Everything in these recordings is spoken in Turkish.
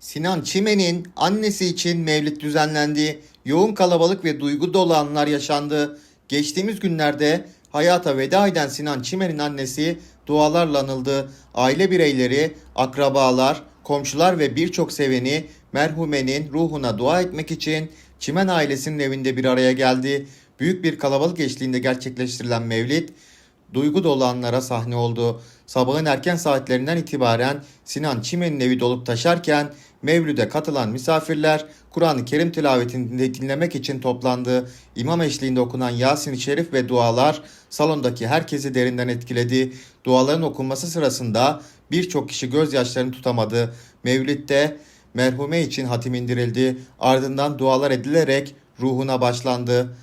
Sinan Çimen'in annesi için mevlid düzenlendi. Yoğun kalabalık ve duygu dolu anlar yaşandı. Geçtiğimiz günlerde hayata veda eden Sinan Çimen'in annesi dualarla anıldı. Aile bireyleri, akrabalar, komşular ve birçok seveni merhumenin ruhuna dua etmek için Çimen ailesinin evinde bir araya geldi. Büyük bir kalabalık eşliğinde gerçekleştirilen mevlid duygu dolu anlara sahne oldu. Sabahın erken saatlerinden itibaren Sinan Çimen'in evi dolup taşarken Mevlüt'e katılan misafirler Kur'an-ı Kerim tilavetini dinlemek için toplandı. İmam eşliğinde okunan Yasin-i Şerif ve dualar salondaki herkesi derinden etkiledi. Duaların okunması sırasında birçok kişi gözyaşlarını tutamadı. Mevlid'de merhume için hatim indirildi. Ardından dualar edilerek ruhuna başlandı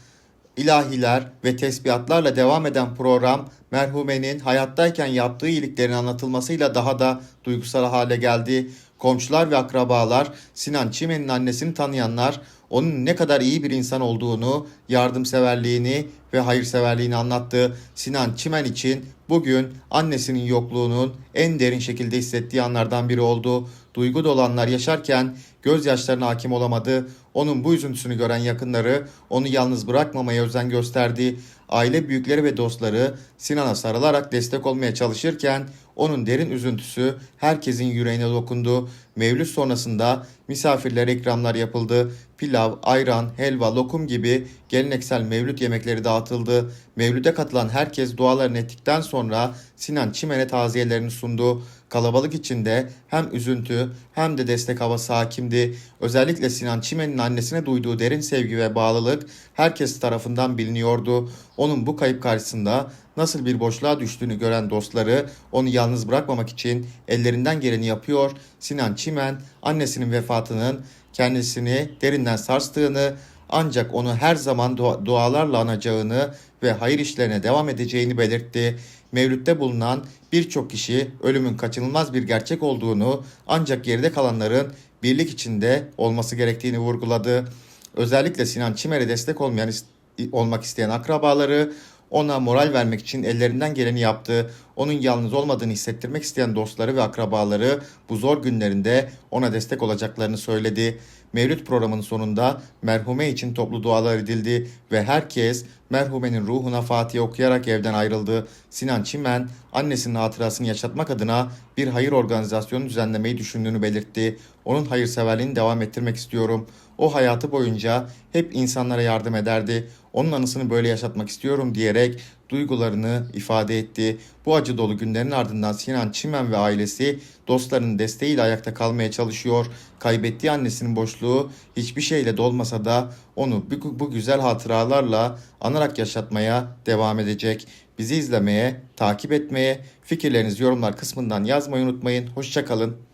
ilahiler ve tesbihatlarla devam eden program merhumenin hayattayken yaptığı iyiliklerin anlatılmasıyla daha da duygusal hale geldi. Komşular ve akrabalar Sinan Çimen'in annesini tanıyanlar onun ne kadar iyi bir insan olduğunu, yardımseverliğini ve hayırseverliğini anlattı. Sinan Çimen için bugün annesinin yokluğunun en derin şekilde hissettiği anlardan biri oldu. Duygu dolu anlar yaşarken gözyaşlarına hakim olamadı. Onun bu üzüntüsünü gören yakınları onu yalnız bırakmamaya özen gösterdi. Aile büyükleri ve dostları Sinan'a sarılarak destek olmaya çalışırken onun derin üzüntüsü herkesin yüreğine dokundu. Mevlüt sonrasında misafirlere ikramlar yapıldı. Pilav, ayran, helva, lokum gibi geleneksel mevlüt yemekleri dağıtıldı. Mevlüde katılan herkes dualarını ettikten sonra Sinan Çimen'e taziyelerini sundu. Kalabalık içinde hem üzüntü hem de destek havası hakimdi. Özellikle Sinan Çimen'in annesine duyduğu derin sevgi ve bağlılık herkes tarafından biliniyordu. Onun bu kayıp karşısında nasıl bir boşluğa düştüğünü gören dostları onu yalnız bırakmamak için ellerinden geleni yapıyor. Sinan Çimen annesinin vefatının kendisini derinden sarstığını ancak onu her zaman dua- dualarla anacağını ve hayır işlerine devam edeceğini belirtti. Mevlütte bulunan birçok kişi ölümün kaçınılmaz bir gerçek olduğunu ancak geride kalanların birlik içinde olması gerektiğini vurguladı. Özellikle Sinan Çimer'e destek olmayan olmak isteyen akrabaları ona moral vermek için ellerinden geleni yaptı. Onun yalnız olmadığını hissettirmek isteyen dostları ve akrabaları bu zor günlerinde ona destek olacaklarını söyledi. Mevlüt programının sonunda merhume için toplu dualar edildi ve herkes merhumenin ruhuna Fatiha okuyarak evden ayrıldı. Sinan Çimen annesinin hatırasını yaşatmak adına bir hayır organizasyonu düzenlemeyi düşündüğünü belirtti. Onun hayırseverliğini devam ettirmek istiyorum. O hayatı boyunca hep insanlara yardım ederdi. Onun anısını böyle yaşatmak istiyorum diyerek duygularını ifade etti. Bu acı dolu günlerin ardından Sinan Çimen ve ailesi dostlarının desteğiyle ayakta kalmaya çalışıyor. Kaybettiği annesinin boşluğu hiçbir şeyle dolmasa da onu bu, bu güzel hatıralarla anarak yaşatmaya devam edecek. Bizi izlemeye, takip etmeye, fikirlerinizi yorumlar kısmından yazmayı unutmayın. Hoşçakalın.